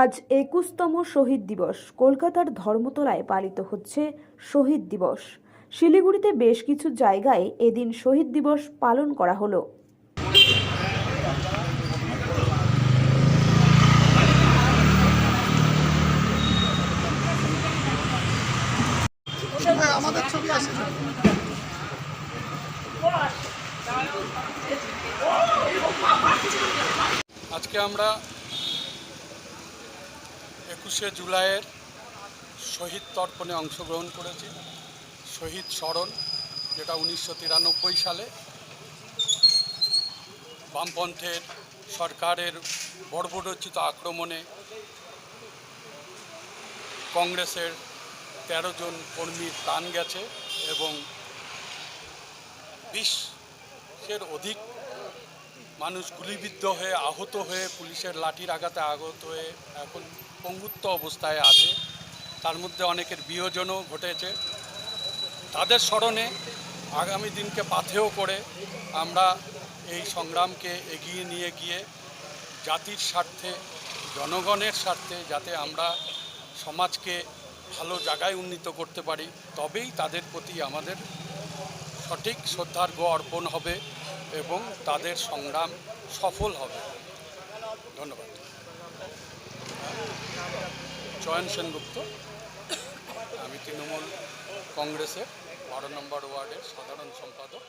আজ একুশতম শহীদ দিবস। কলকাতার ধর্মতলায় পালিত হচ্ছে শহীদ দিবস। শিলিগুড়িতে বেশ কিছু জায়গায় এদিন শহীদ দিবস পালন করা হলো। আজকে আমরা একুশে জুলাইয়ের শহীদ তর্পণে অংশগ্রহণ করেছি। শহীদ স্মরণ, যেটা উনিশশো তিরানব্বই সালে বামপন্থের সরকারের বর্বরচিত আক্রমণে কংগ্রেসের তেরো জন কর্মীর প্রাণ গেছে এবং বিশের অধিক মানুষ গুলিবিদ্ধ হয়ে, আহত হয়ে পুলিশের লাঠির আঘাতে আহত হয়ে এখন পঙ্গুত্ব অবস্থায় আছে। তার মধ্যে অনেকের বিয়োজনও ঘটেছে। তাদের স্মরণে আগামী দিনকে পাথেয় করে আমরা এই সংগ্রামকে এগিয়ে নিয়ে গিয়ে জাতির স্বার্থে, জনগণের স্বার্থে যাতে আমরা সমাজকে ভালো জায়গায় উন্নীত করতে পারি, তবেই তাদের প্রতি আমাদের সঠিক শ্রদ্ধার্ঘ অর্পণ হবে। এবং তাদের সংগ্রাম সফল হবে। ধন্যবাদ। চয়ন সেনগুপ্ত, আমি তৃণমূল কংগ্রেসের বারো নম্বর ওয়ার্ডের সাধারণ সম্পাদক।